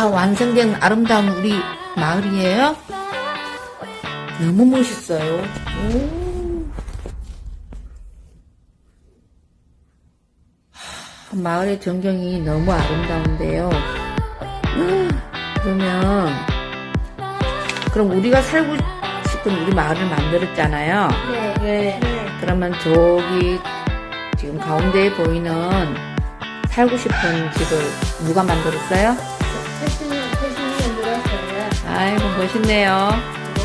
다 완성된 아름다운 우리 마을이에요. 너무 멋있어요. 오. 하, 마을의 전경이 너무 아름다운데요. 음, 그러면 그럼 우리가 살고 싶은 우리 마을을 만들었잖아요. 네. 네. 그러면 저기 지금 가운데에 보이는 살고 싶은 집을 누가 만들었어요? 아이고 멋있네요.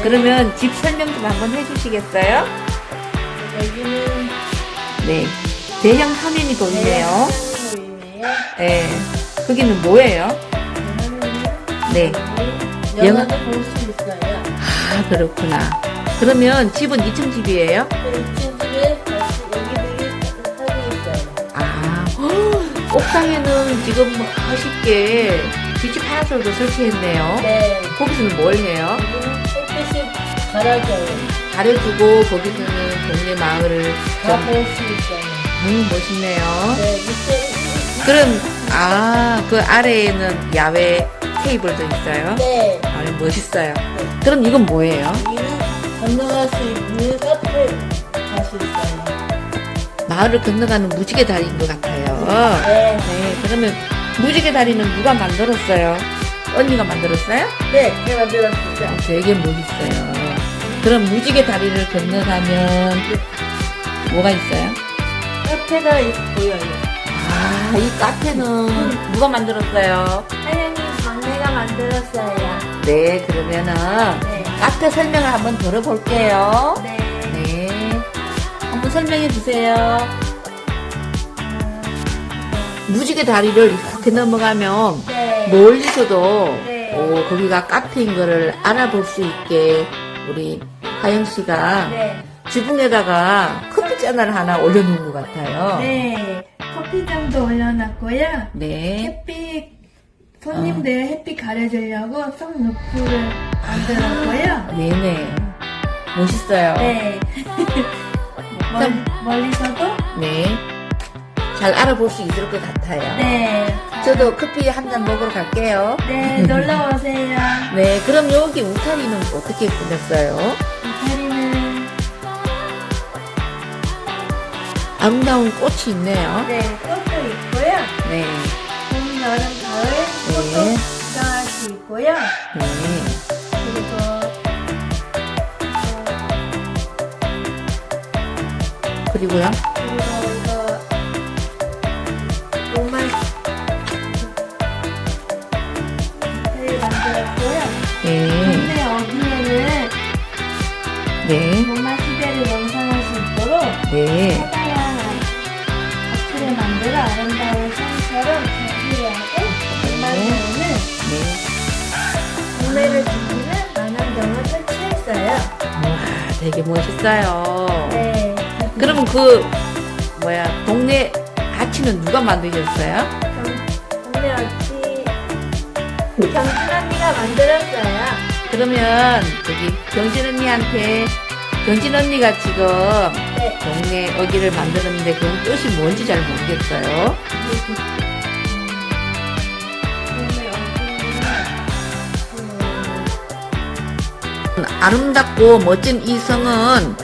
그러면 집 설명 좀 한번 해주시겠어요? 여기는 네. 대형 화면이 보이네요. 보이네요. 네. 거기는 뭐예요? 네. 영화도 볼 수 있어요. 아 그렇구나. 그러면 집은 2층 집이에요? 이 집에 다시 여기들이 살고 있어요. 아 헉, 옥상에는 지금 멋있게 빛이 파라솔도 설치했네요. 네. 거기서는 뭘 해요? 여기는 햇빛이 가려져요. 가려주고 거기서는 동네 마을을 다 좀, 볼수 있어요. 음, 멋있네요. 네. 밑에, 그럼 아 그 아래에는 야외 테이블도 있어요. 네. 아 멋있어요. 그럼 이건 뭐예요? 건너갈 수 있는 카페 갈수 있어요. 마을을 건너가는 무지개 다리인 것 같아요. 네. 네, 그러면 무지개 다리는 누가 만들었어요? 언니가 만들었어요? 네. 제가. 아, 되게 멋있어요. 그럼 무지개 다리를 건너가면 뭐가 있어요? 카페가 있- 보여요. 아, 이 카페는 누가 만들었어요? 하영이 막내가 만들었어요. 네, 그러면은 네. 카페 설명을 한번 들어볼게요. 네. 네. 한번 설명해 주세요. 무지개 다리를 이렇게 넘어가면 네. 멀리서도 네. 오, 거기가 카페인 거를 알아볼 수 있게 우리 하영 씨가 네. 지붕에다가 커피 잔을 하나 올려놓은 것 같아요. 네. 커피장도 올려놨고요. 네. 햇빛, 손님들 햇빛 가려주려고 선루프를 만들었고요. 네네. 멋있어요. 네. 멀, 멀리서도? 네. 잘 알아볼 수 있을 것 같아요. 네. 저도 커피 한 잔 먹으러 갈게요. 네, 놀러 오세요. 네, 그럼 여기 울타리는 어떻게 꾸몄어요? 이태리는 아름다운 꽃이 있네요. 네, 꽃도 있고요. 네, 봄, 여름, 가을 꽃도 네. 구경할 수 있고요. 네. 그리고 그리고요? 네. 아트를 만들어 아름다운 성처럼 전시하고 전반부에는 네. 동네를 지키는 만원경을 설치했어요. 와, 되게 멋있어요. 네. 그러면 그, 뭐야, 동네 아치는 누가 만드셨어요? 경- 동네 어치 경진 언니가 만들었어요. 그러면, 저기, 경진 언니한테, 경진 언니가 지금 네. 동네 어기를 만드는데 그 뜻이 뭔지 잘 모르겠어요. 아름답고 멋진 이 성은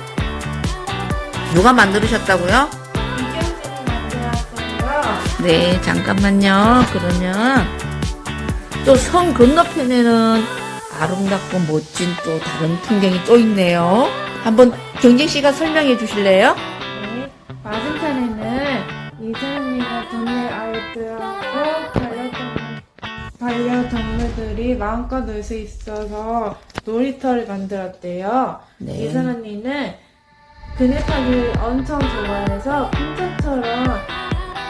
누가? 이경진이 만들었어요. 네, 잠깐만요. 그러면 또 성 건너편에는 아름답고 멋진 또 다른 풍경이 또 있네요. 한번 경진 씨가 설명해 주실래요? 네, 맞은편에는 이사님과 동네 아이들하고 반려동, 반려동물들이 마음껏 놀 수 있어서 놀이터를 만들었대요. 네. 이선 언니는 그네 타기를 엄청 좋아해서 풍차처럼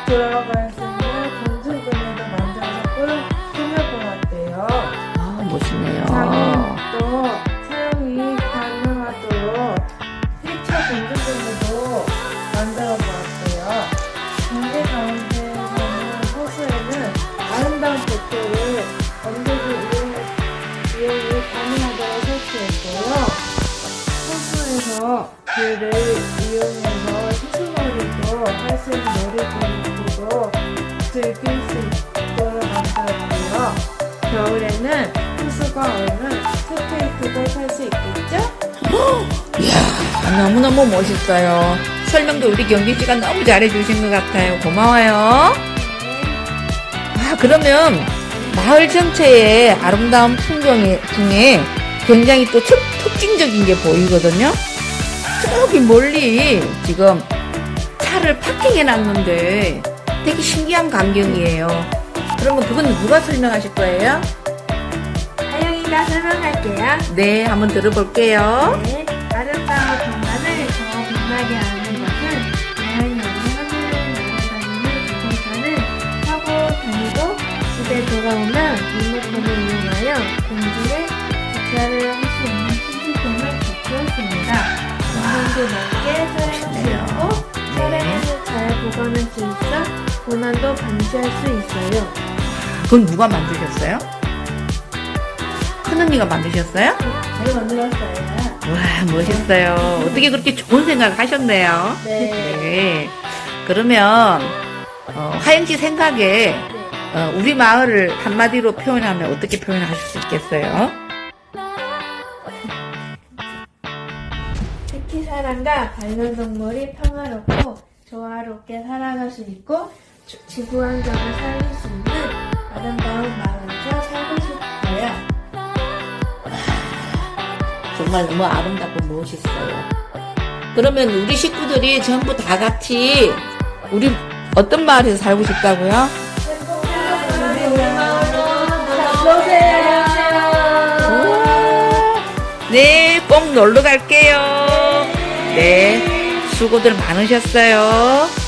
들어갈 수 있는 공주그네도 만들어서 꾸며- 꾸며보았대요. 아, 멋있네요. 장애 호수에서 그를 이용해서 시수놀이도 할수 있는 놀이터도 즐길 수 있도록 만들었고요. 겨울에는 얼면 스테이크도 살수 있겠죠? 이야, 너무너무 멋있어요. 설명도 우리 경진 씨가 너무 잘해주신 것 같아요. 고마워요. 아, 그러면 마을 전체의 아름다운 풍경이 중에 굉장히 또 특, 특징적인 게 보이거든요. 저기 멀리 지금 차를 파킹해 놨는데 되게 신기한 광경이에요. 그러면 그건 누가 설명하실 거예요? 하영이가 설명할게요. 네, 한번 들어볼게요. 네, 아름다운 공간을 더 빛나게 하는 것은 여행이 하늘을 날아다니는 자동차는 타고 다니고 집에 돌아오면 리모컨을 이용하여 공기에 주차를 할 공간도 넓게. 있고 차량을 잘 보관할 수 있어 고난도 방지할 수 있어요. 그건 누가 만드셨어요? 큰언니가 만드셨어요? 잘 만들었어요. 와, 멋있어요. 어떻게 그렇게 좋은 생각을 하셨네요. 네. 네. 그러면, 어, 하영 씨 생각에, 어, 우리 마을을 한마디로 표현하면 어떻게 표현하실 수 있겠어요? 사람과 반려 동물이 평화롭고 조화롭게 살아갈 수 있고 주- 지구 환경을 살릴 수 있는 아름다운 마을에서 살고 싶어요. 정말 너무 아름답고 멋있어요. 그러면 우리 식구들이 전부 다 같이 우리 어떤 마을에서 살고 싶다고요? 네, 꼭 놀러 갈게요. 네, 수고들 많으셨어요.